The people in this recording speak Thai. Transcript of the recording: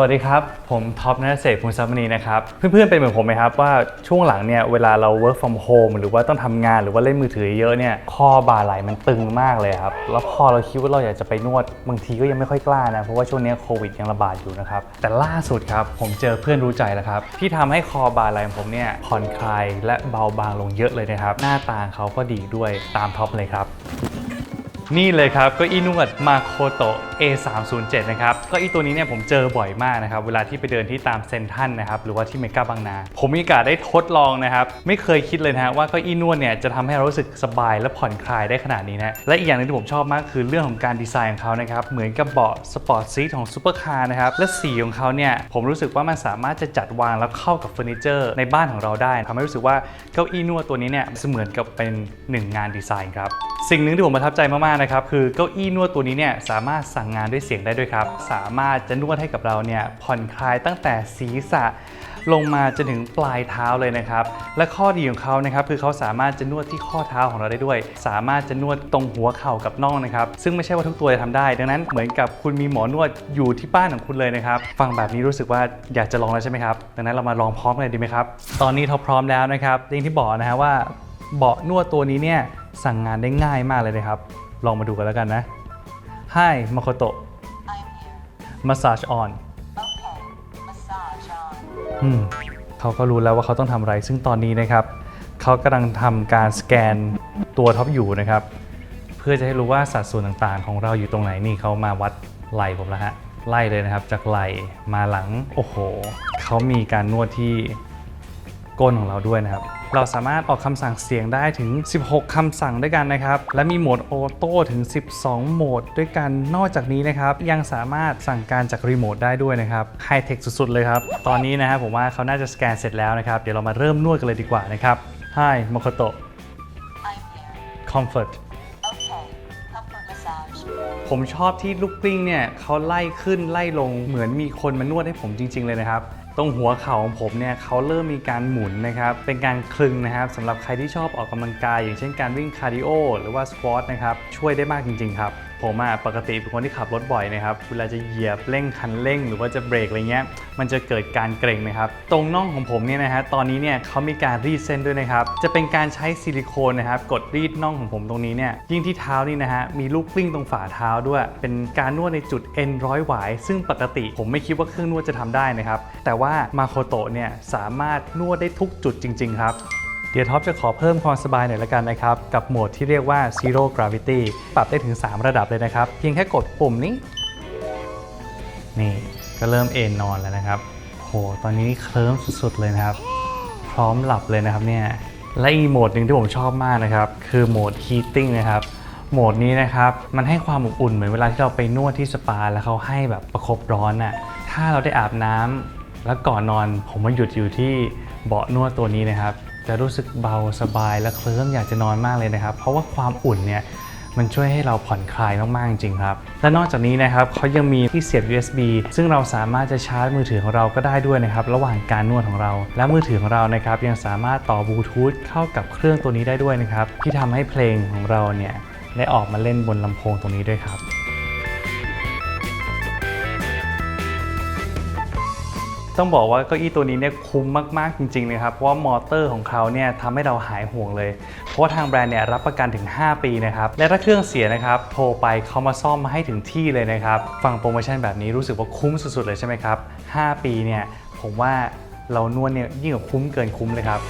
วัสดีครับ ผมท็อปนัทเศรษฐภูมิทรัพย์มณีนะครับ เพื่อนๆเป็นเหมือนผมไหมครับว่าช่วงหลังเนี่ยเวลาเรา work from home หรือว่าต้องทำงานหรือว่าเล่นมือถือเยอะเนี่ยคอบ่าไหล่มันตึงมากเลยครับ แล้วพอเราคิดว่าเราอยากจะไปนวดบางทีก็ยังไม่ค่อยกล้านะ เพราะว่าช่วงนี้โควิดยังระบาดอยู่นะครับ แต่ล่าสุดครับ ผมเจอเพื่อนรู้ใจแล้วครับ ที่ทำให้คอบ่าไหล่ของผมเนี่ยผ่อนคลายและเบาบางลงเยอะเลยนะครับ หน้าตาเขาก็ดีด้วยตามท็อปเลยครับ นี่เลยครับเก็อีนวดมาโคโตะ A307 นะครับเก็อีตัวนี้เนี่ยผมเจอบ่อยมากนะครับ เวลาที่ไปเดินที่ตามเซ็นทรัลนะครับ หรือว่าที่เมกาบางนา ผมมีโอกาสได้ทดลองนะครับ ไม่เคยคิดเลยนะว่าเก็อีนวดเนี่ยจะทำให้เรารู้สึกสบายและผ่อนคลายได้ขนาดนี้นะ และอีกอย่างหนึงที่ผมชอบมากคือเรื่องของการดีไซน์ของเขานะครับ เหมือนกับเบาะสปอร์ตซีทของซูเปอร์คาร์นะครับ และสีของเขาเนี่ยผมรู้สึกว่ามันสามารถจะจัดวางแล้วเข้ากับเฟอร์นิเจอร์ในบ้านของเราได้ทำให้รู้สึกว่าเก้าอี้นวดตัวนี้เนี่ยเสมือนกับเป็นหนึ่งงานดีไซน์ครับ สิ่งหนึ่งที่ผมประทับใจมากนะครับคือเก้าอี้นวดตัวนี้เนี่ยสามารถสั่งงานด้วยเสียงได้ด้วยครับ สามารถจะนวดให้กับเราเนี่ยผ่อนคลายตั้งแต่ศีรษะลงมาจนถึงปลายเท้าเลยนะครับ และข้อดีของเขานะครับคือเขาสามารถจะนวดที่ข้อเท้าของเราได้ด้วย สามารถจะนวดตรงหัวเข่ากับน่องนะครับ ซึ่งไม่ใช่ว่าทุกตัวจะทำได้ ดังนั้นเหมือนกับคุณมีหมอนวดอยู่ที่บ้านของคุณเลยนะครับ ฟังแบบนี้รู้สึกว่าอยากจะลองแล้วใช่ไหมครับ ดังนั้นเรามาลองพร้อมกันเลยดีไหมครับ ตอนนี้ท็อพร้อมแล้วนะครับอย่างที่บอกนะฮะว่าเบาะนวดตัวนี้เนี่ยสั่งงานได้ง่ายมากเลยนะครับ ลองมาดูกันแล้วกันนะ Hi Makoto I'm here. Massage on Okay. Massage on. อืมเขาก็รู้แล้วว่าเขาต้องทำอะไร ซึ่งตอนนี้นะครับ เขากำลังทำการสแกนตัวท็อปอยู่นะครับ เพื่อจะให้รู้ว่าสัดส่วนต่างๆ ของเราอยู่ตรงไหนนี่เขามาวัดไหล่ผมแล้วฮะไล่เลยนะครับจากไหล่มาหลัง โอ้โห เขามีการนวดที่ ก้นของเราด้วยนะครับ เราสามารถออกคำสั่งเสียงได้ถึง 16 คำสั่งด้วยกันนะครับ และมีโหมดออโต้ถึง 12 โหมดด้วยกัน นอกจากนี้นะครับ ยังสามารถสั่งการจากรีโมทได้ด้วยนะครับ ไฮเทคสุดๆ เลยครับ ตอนนี้นะครับผมว่าเขาน่าจะสแกนเสร็จแล้วนะครับ เดี๋ยวเรามาเริ่มนวดกันเลยดีกว่านะครับ Hi Makoto I'm here. Comfort Okay. Comfort massage. ผมชอบที่ลูกกลิ้งเนี่ยเขาไล่ขึ้นไล่ลงเหมือนมีคนมานวดให้ผมจริง ๆ เลยนะครับ ตรงหัวเข่าของผมเนี่ยเขาเริ่มมีการหมุนนะครับ เป็นการคลึงนะครับสำหรับใครที่ชอบออกกำลังกาย อย่างเช่นการวิ่งคาร์ดิโอหรือว่าสควอตนะครับ ช่วยได้มากจริง ๆ ครับ ผมอะปกติเป็นคนที่ขับรถบ่อยนะครับ เวลาจะเหยียบเร่งคันเร่ง หรือว่าจะเบรกอะไรเงี้ย มันจะเกิดการเกร็งนะครับ ตรงน่องของผมเนี่ยนะฮะ ตอนนี้เนี่ยเขามีการรีดเส้นด้วยนะครับ จะเป็นการใช้ซิลิโคนนะครับกดรีดน่องของผมตรงนี้เนี่ย ยิ่งที่เท้านี่นะฮะ มีลูกกลิ้งตรงฝ่าเท้าด้วย เป็นการนวดในจุดเอ็นร้อยหวาย ซึ่งปกติผมไม่คิดว่าเครื่องนวดจะทำได้นะครับ แต่ว่ามาโคโตะเนี่ยสามารถนวดได้ทุกจุดจริง ๆ ครับ เดี๋ยวท็อปจะขอเพิ่มความสบายหน่อยละกันนะครับ กับโหมดที่เรียกว่า Zero Gravity ปรับได้ถึง 3 ระดับเลยนะครับ เพียงแค่กดปุ่มนี้ นี่ก็เริ่มเอนนอนแล้วนะครับโหตอนนี้เคลิ้มสุดๆเลยนะครับ พร้อมหลับเลยนะครับเนี่ยและอีโหมดหนึ่งที่ผมชอบมากนะครับ คือโหมด Heating นะครับโหมดนี้นะครับ มันให้ความอบอุ่นเหมือนเวลาที่เราไปนวดที่สปา แล้วเขาให้แบบประคบร้อนน่ะ ถ้าเราได้อาบน้ำ แล้วก่อนนอนผมมาหยุดอยู่ที่เบาะนวดตัวนี้นะครับ จะรู้สึกเบาสบายและเคลิ้มอยากจะนอนมากเลยนะครับ เพราะว่าความอุ่นเนี่ยมันช่วยให้เราผ่อนคลายมาก ๆ จริงครับ และนอกจากนี้นะครับเขายังมีที่เสียบ USB ซึ่งเราสามารถจะชาร์จมือถือของเราก็ได้ด้วยนะครับ ระหว่างการนวดของเรา และมือถือของเรานะครับยังสามารถต่อบลูทูธเข้ากับเครื่องตัวนี้ได้ด้วยนะครับ ที่ทำให้เพลงของเราเนี่ยได้ออกมาเล่นบนลำโพงตรงนี้ด้วยครับ ต้องบอกว่าเก้าอี้ตัวนี้เนี่ยคุ้มมากๆจริงๆนะครับเพราะว่ามอเตอร์ของเขาเนี่ยทำให้เราหายห่วงเลย เพราะว่าทางแบรนด์เนี่ยรับประกันถึง 5 ปีนะครับและถ้าเครื่องเสียนะครับโทรไปเขามาซ่อมมาให้ถึงที่เลยนะครับฟังโปรโมชั่นแบบนี้รู้สึกว่าคุ้มสุดๆเลยใช่ไหมครับ5ปีเนี่ยผมว่าเรานวดเนี่ยยิ่งกว่าคุ้มเกินคุ้มเลยครับ